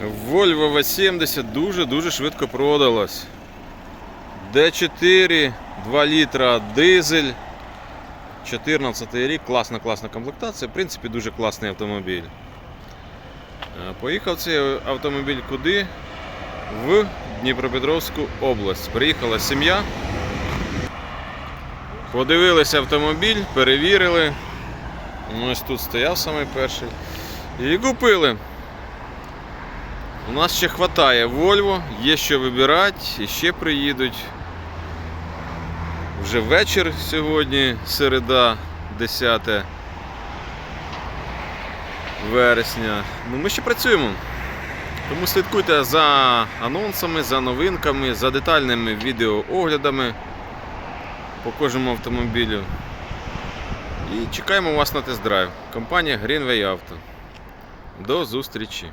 Volvo V70 дуже-дуже швидко продалась. D4, 2 літра дизель. 14 рік, класна класна комплектація. В принципі, дуже класний автомобіль. Е, Поїхав цей автомобіль куди? В Дніпропетровську область. Приїхала сім'я. Подивилися автомобіль, перевірили. Ось тут стояв самий перший. І купили. У нас ще хватає Volvo, є що вибирати, ще приїдуть. Вже вечір сьогодні, середа, 10 вересня. Ну, ми ще працюємо. Тому слідкуйте за анонсами, за новинками, за детальними відеооглядами по кожному автомобілю. І чекаємо вас на тест-драйв. Компанія Greenway Auto. До зустрічі!